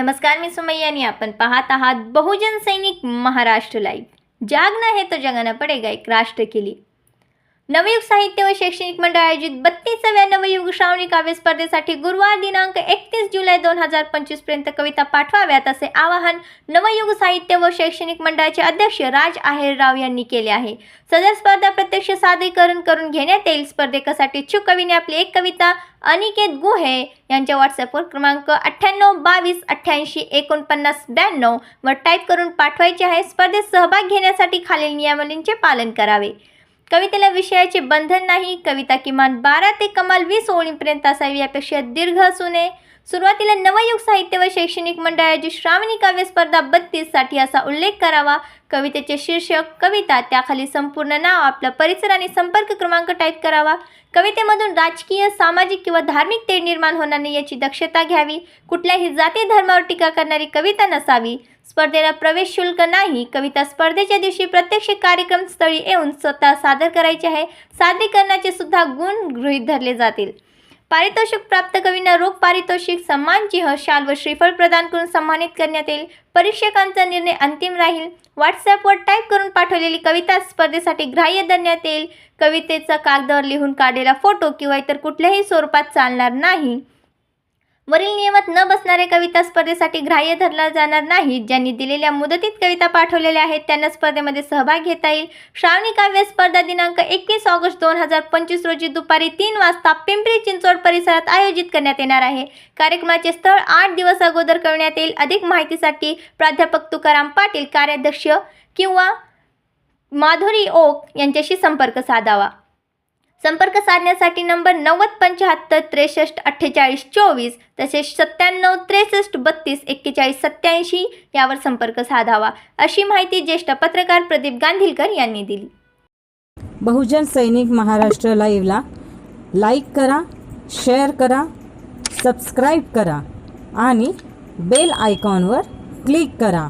नमस्कार मी सुमय्या आणि आपण पाहत आहात बहुजन सैनिक महाराष्ट्र लाईव्ह जागना है तो जगाना पडेगा एक राष्ट्र केली. नवयुग साहित्य व शैक्षणिक मंडळ आयोजित बत्तीसाव्या नवयुग श्रावणी काव्य स्पर्धेसाठी गुरुवार दिनांक एकतीस जुलै दोन हजार पंचवीसपर्यंत कविता पाठवाव्यात असे आवाहन नवयुग साहित्य व शैक्षणिक मंडळाचे अध्यक्ष राज आहेरराव यांनी केले आहे. सदर स्पर्धा प्रत्यक्ष सादरीकरण करून घेण्यात येईल. स्पर्धेकासाठी इच्छुक कवीने आपली एक कविता अनिकेत गुहे यांच्या व्हॉट्सअपवर क्रमांक अठ्ठ्याण्णव बावीस अठ्ठ्याऐंशी एकोणपन्नास ब्याण्णव वर टाईप करून पाठवायचे आहे. स्पर्धेत सहभाग घेण्यासाठी खालील नियमावलींचे पालन करावे. कवितेला विषयाचे बंधन नाही. कविता किमान बारा ते कमाल वीस ओळींपर्यंत असावी यापेक्षा दीर्घ असू नये सुरुवातीला नवयुग साहित्य व शैक्षणिक मंडळाची श्रावणी काव्य स्पर्धा बत्तीससाठी असा उल्लेख करावा. कवितेचे शीर्षक कविता त्याखाली संपूर्ण नाव आपला परिसर आणि संपर्क क्रमांक टाईप करावा. कवितेमधून राजकीय सामाजिक किंवा धार्मिक तेढ निर्माण होणार नाही याची दक्षता घ्यावी. कुठल्याही जाती धर्मावर टीका करणारी कविता नसावी. स्पर्धेला प्रवेश शुल्क नाही. कविता स्पर्धेच्या दिवशी प्रत्यक्ष कार्यक्रम स्थळी येऊन स्वतः सादर करायचे आहे. सादरीकरणाचे सुद्धा गुण गृहीत धरले जातील. पारितोषिक प्राप्त कवींना रोख पारितोषिक सन्मानचिन्ह शाल व श्रीफळ प्रदान करून सन्मानित करण्यात येईल. परीक्षकांचा निर्णय अंतिम राहील. व्हॉट्सॲपवर टाईप करून पाठवलेली कविता स्पर्धेसाठी ग्राह्य धरण्यात येईल. कवितेचा कागदावर लिहून काढलेला फोटो किंवा इतर कुठल्याही स्वरूपात चालणार नाही. वरील नियमात न बसणाऱ्या कविता स्पर्धेसाठी ग्राह्य धरला जाणार नाही. ज्यांनी दिलेल्या मुदतीत कविता पाठवलेल्या आहेत त्यांना स्पर्धेमध्ये सहभाग घेता येईल. श्रावणी काव्य स्पर्धा दिनांक एकवीस ऑगस्ट दोन हजार पंचवीस रोजी दुपारी तीन वाजता पिंपरी चिंचवड परिसरात आयोजित करण्यात येणार आहे. कार्यक्रमाचे स्थळ आठ दिवस अगोदर करण्यात येईल. अधिक माहितीसाठी प्राध्यापक तुकाराम पाटील कार्याध्यक्ष किंवा माधुरी ओक यांच्याशी संपर्क साधावा. संपर्क साधण्यासाठी नंबर नव्वद पंच्याहत्तर त्रेसष्ट अठ्ठेचाळीस चोवीस तसेच सत्त्याण्णव त्रेसष्ट बत्तीस एक्केचाळीस सत्याऐंशी यावर संपर्क साधावा. अशी माहिती ज्येष्ठ पत्रकार प्रदीप गांधीलकर यांनी दिली. बहुजन सैनिक महाराष्ट्र लाईव्हला लाईक करा शेअर करा सबस्क्राईब करा आणि बेल आयकॉनवर क्लिक करा.